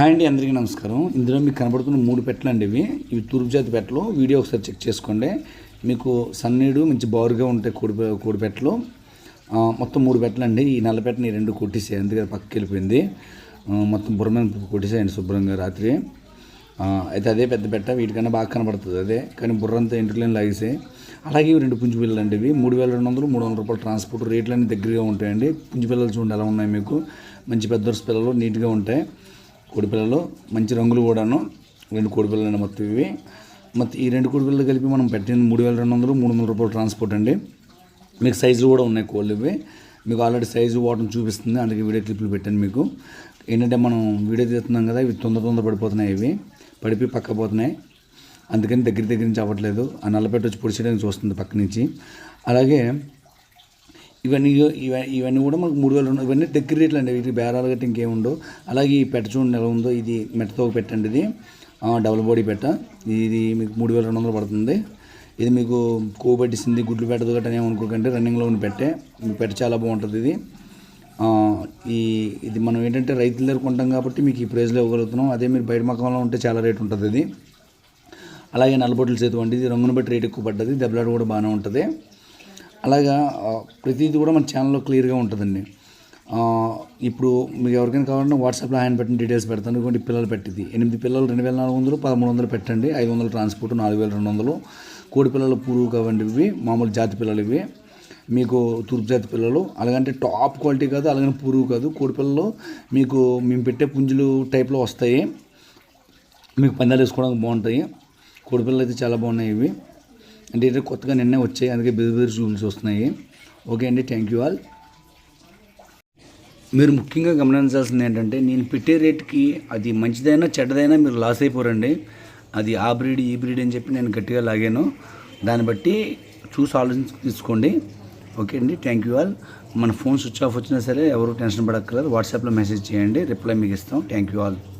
Hi అండి అందరికీ నమస్కారం. ఇందులో మీకు కనబడుతున్న మూడు పెట్టలు అండి ఇవి. ఇవి తూర్పు జాతి పెట్టలు. వీడియో ఒకసారి చెక్ చేసుకోండి. మీకు సన్నీడు మంచి బారుగా ఉంటాయి కోడి కోడి పెట్టలు. మొత్తం మూడు పెట్టలు అండి ఈ నల్ల పెట్టని రెండు కొట్టేసాయి. అందుకని పక్కకి వెళ్ళిపోయింది. మొత్తం బుర్రమైన కొట్టేసాయండి శుభ్రంగా రాత్రి. అయితే అదే పెద్ద పెట్ట. వీటికన్నా బాగా కనబడుతుంది అదే. కానీ బుర్రంతా ఇంట్లోనే లాగేసాయి. అలాగే ఇవి రెండు పుంజు పిల్లలు అండి ఇవి. మూడు వేల రెండు వందలు మూడు వందల రూపాయలు ట్రాన్స్పోర్ట్ రేట్లు అన్ని దగ్గరగా ఉంటాయండి. పుంజు పిల్లలు చూడండి ఎలా ఉన్నాయి మీకు. మంచి పెద్ద పిల్లలు నీట్గా ఉంటాయి. కోడిపిల్లలు మంచి రంగులు కూడాను రెండు కోడిపిల్లలు మొత్తం ఇవి. మొత్తం ఈ రెండు కోడిపిల్లలు కలిపి మనం పెట్టింది మూడు వేల రెండు వందలు మూడు వందల రూపాయలు ట్రాన్స్పోర్ట్ అండి. మీకు సైజులు కూడా ఉన్నాయి కోళ్ళు ఇవి. మీకు ఆల్రెడీ సైజు వాటం చూపిస్తుంది. అందుకే వీడియో క్లిప్లు పెట్టాను మీకు. ఏంటంటే మనం వీడియో తీస్తున్నాం కదా ఇవి తొందర తొందర పడిపోతున్నాయి ఇవి. పడిపి పక్క పోతున్నాయి. అందుకని దగ్గర దగ్గర నుంచి అవ్వట్లేదు. ఆ నల్లపెట్టి వచ్చి పొడిచేయడానికి చూస్తుంది పక్క నుంచి. అలాగే ఇవన్నీ ఇవన్నీ కూడా మనకు మూడు వేలు ఉన్నాయి ఇవన్నీ దగ్గర రేట్లు అండి. వీటికి బేరాలు గట్టి ఇంకేం ఉండవు. అలాగే ఈ పెట్ట చూడండి ఎలా ఉందో. ఇది మెట్టతో పెట్టండి ఇది. డబుల్ బాడీ పెట్ట. ఇది మీకు మూడు వేల రెండు వందలు పడుతుంది. ఇది మీకు కొవ్వు గుడ్లు పెట్టదు గట్రా ఏమనుకోకండి రన్నింగ్లో ఉన్న పెట్టే. పెట్ట చాలా బాగుంటుంది ఇది. ఈ ఇది మనం ఏంటంటే రైతుల దగ్గర కొంటాం కాబట్టి మీకు ఈ ప్రైజ్లో ఇవ్వగలుగుతున్నాం. అదే మీరు బయట మకంలో ఉంటే చాలా రేట్ ఉంటుంది ఇది. అలాగే నల్లబొట్టల చేతు వంటి ఇది రంగును బట్టి రేట్ ఎక్కువ పడ్డది. దెబ్బలాట కూడా బాగానే ఉంటుంది. అలాగా ప్రతిదీ కూడా మన ఛానల్లో క్లియర్గా ఉంటుందండి. ఇప్పుడు మీకు ఎవరికైనా కావాలంటే వాట్సాప్లో ఆయన పెట్టిన డీటెయిల్స్ పెడతాను. ఇటువంటి పిల్లలు పెట్టింది. ఎనిమిది పిల్లలు రెండు వేల నాలుగు వందలు పదమూడు వందలు పెట్టండి. ఐదు వందలు ట్రాన్స్పోర్ట్ నాలుగు వేల రెండు వందలు. కోడి పిల్లలు పురుగు కావండి ఇవి. మామూలు జాతి పిల్లలు ఇవి. మీకు తూర్పు జాతి పిల్లలు. అలాగంటే టాప్ క్వాలిటీ కాదు అలాగని పురుగు కాదు. కోడి పిల్లలు మీకు మేము పెట్టే పుంజులు టైప్లో వస్తాయి. మీకు పందాలు వేసుకోవడానికి బాగుంటాయి. కోడి పిల్లలు అయితే చాలా బాగున్నాయి ఇవి. అంటే ఇది కొత్తగా నిన్నే వచ్చాయి అందుకే బెదిరి బెదిరి రూల్స్ వస్తున్నాయి. ఓకే అండి థ్యాంక్ యూ ఆల్ మీరు ముఖ్యంగా గమనించాల్సింది ఏంటంటే నేను పెట్టే రేట్కి అది మంచిదైనా చెడ్డదైనా మీరు లాస్ అయిపోరండి. అది ఆ బ్రీడ్ ఈ బ్రీడ్ అని చెప్పి నేను గట్టిగా లాగాను. దాన్ని బట్టి చూసి ఆలోచించి తీసుకోండి. ఓకే అండి థ్యాంక్ యూ ఆల్ మన ఫోన్ స్విచ్ ఆఫ్ వచ్చినా సరే ఎవరు టెన్షన్ పడక్కర్లేదు. వాట్సాప్లో మెసేజ్ చేయండి రిప్లై మీకు ఇస్తాం. Thank you all